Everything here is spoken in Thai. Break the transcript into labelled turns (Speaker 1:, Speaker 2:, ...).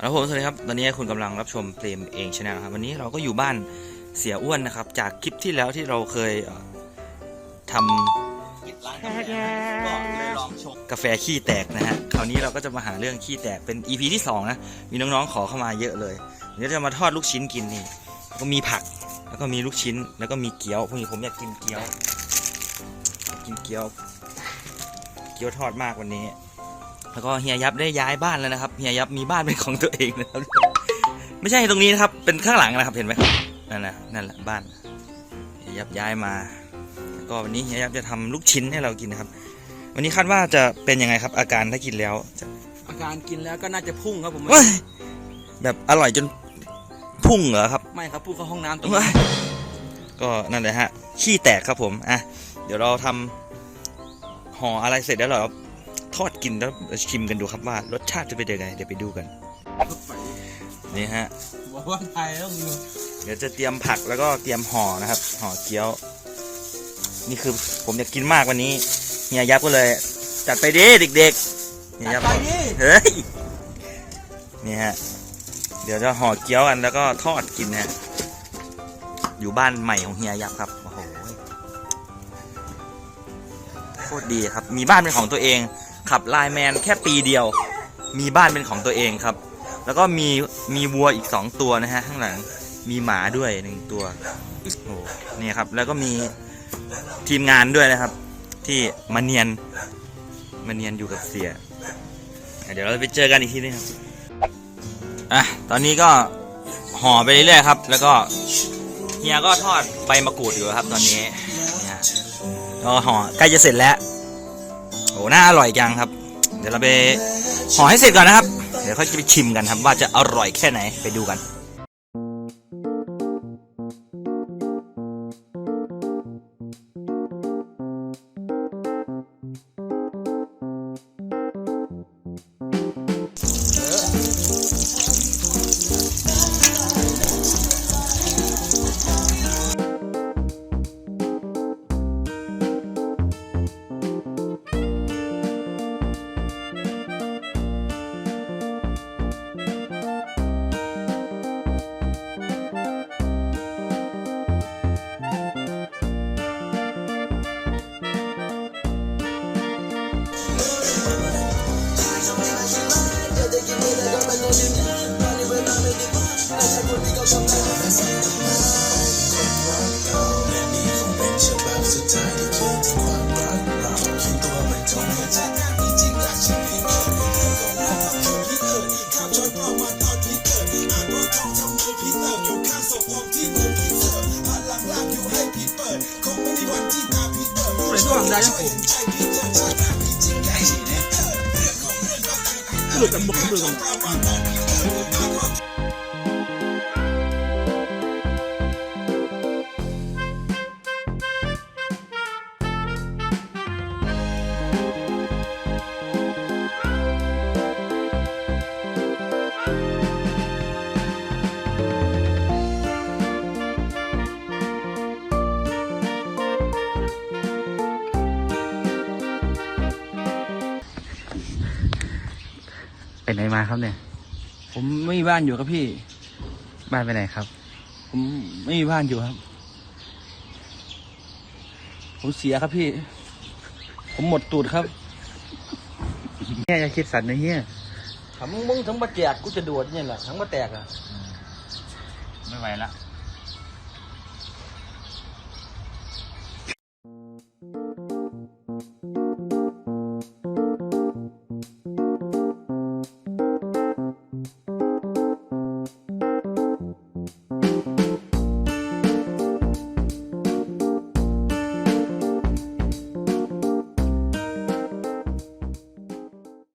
Speaker 1: แล้วผมสวัสดีครับ ตอนนี้คุณกำลังรับชมเปรมเองชาแนลครับ วันนี้เราก็อยู่บ้านเสียอ้วนนะครับ จากคลิปที่แล้วที่เราเคยทำ
Speaker 2: กาแฟกา
Speaker 1: แฟขี้แตกนะฮะ คราวนี้เราก็จะมาหาเรื่องขี้แตกเป็น EP ที่สองนะ มีน้องๆขอเข้ามาเยอะเลยเดี๋ยวจะมาทอดลูกชิ้นกินนี่ ก็มีผัก แล้วก็มีลูกชิ้น แล้วก็มีเกี๊ยว พวกนี้ผมอยากกินเกี๊ยว กินเกี๊ยว เกี๊ยวทอดมากวันนี้ แล้วก็เฮียยับได้ย้ายบ้านแล้วนะครับเฮียยับมีบ้านเป็นของตัวเองนะครับ ไม่ใช่ตรงนี้นะครับ เป็นข้างหลังนะครับเห็นไหมครับนั่นแหละนั่นแหละบ้านเฮียยับย้ายมา แล้วก็วันนี้เฮียยับจะทำลูกชิ้นให้เรากินนะครับ วันนี้คาดว่าจะเป็นยังไงครับ อาการถ้ากินแล้วจะ
Speaker 2: อาการกินแล้วก็น่าจะพุ่งครับผม
Speaker 1: เว้ยแบบอร่อยจนพุ่งเหรอครับ
Speaker 2: ไม่ครับพุ่งเข้าห้องน้ำตรง
Speaker 1: เว้
Speaker 2: นี้
Speaker 1: ยก็นั่นแหละฮะขี้แตกครับผมอะเดี๋ยวเราทำห่ออะไรเสร็จแล้วเรา ทอดกินแล้วชิมกันดูครับว่ารสชาติจะเป็นยังไงเดี๋ยวไปดูกันนี่ฮะ
Speaker 2: บอกว่าไทยต้องมี
Speaker 1: เดี๋ยวจะเตรียมผักแล้วก็เตรียมห่อนะครับห่อเกี๊ยว นี่คือผมอยากกินมากวันนี้เฮียยับก็เลย จัดไปดิเด็กๆเฮีย
Speaker 2: จั
Speaker 1: ยั
Speaker 2: ด
Speaker 1: บ
Speaker 2: ไป
Speaker 1: บอก
Speaker 2: ดิ
Speaker 1: เฮ้ยนี่ฮะเดี๋ยวจะห่อเกี๊ยวกันแล้วก็ทอดกินนะฮะอยู่บ้านใหม่ของเฮียยับครับโอ้โหโคตรดีครับ มีบ้านเป็นของตัวเอง ขับไลแมนแค่ปีเดียว มีบ้านเป็นของตัวเองครับ แล้วก็มีมีวัวอีกสองตัวนะฮะข้างหลังมีหมาด้วยหนึ่งตัวโอ้โหนี่ครับ แล้วก็มีทีมงานด้วยนะครับ ที่มาเนียนมาเนียนอยู่กับเสีย เดี๋ยวเราไปเจอกันอีกทีนึงครับอะตอนนี้ก็ห่อไปเรื่อยๆครับ แล้วก็เฮียก็ทอดใบมะกรูดอยู่ครับ ตอนนี้เนี่ยก็ห่อใกล้จะเสร็จแล้ว อ้น่าอร่อยจังครับ เดี๋ยวเราไปห่อให้เสร็จก่อนนะครับ เดี๋ยวเขาจะไปชิมกันครับว่าจะอร่อยแค่ไหนไปดูกัน
Speaker 2: ไปช่วงได้ยังผมหลุดกันหมดหลุด
Speaker 1: ไปไหนมาครับเนี่ย
Speaker 2: ผมไม่มีบ้านอยู่ครับพี่
Speaker 1: บ้านไปไหนครับ
Speaker 2: ผมไม่มีบ้านอยู่ครับ ผมเสียครับพี่ ผมหมดตูดครับ
Speaker 1: เฮียอย่าคิดสันนะเฮีย
Speaker 2: ถ้ามึงมึงทั้งมาแจกกูจะโดดเนี่ยแหละทั้งมาแตกอะ
Speaker 1: ไม่ไหวละ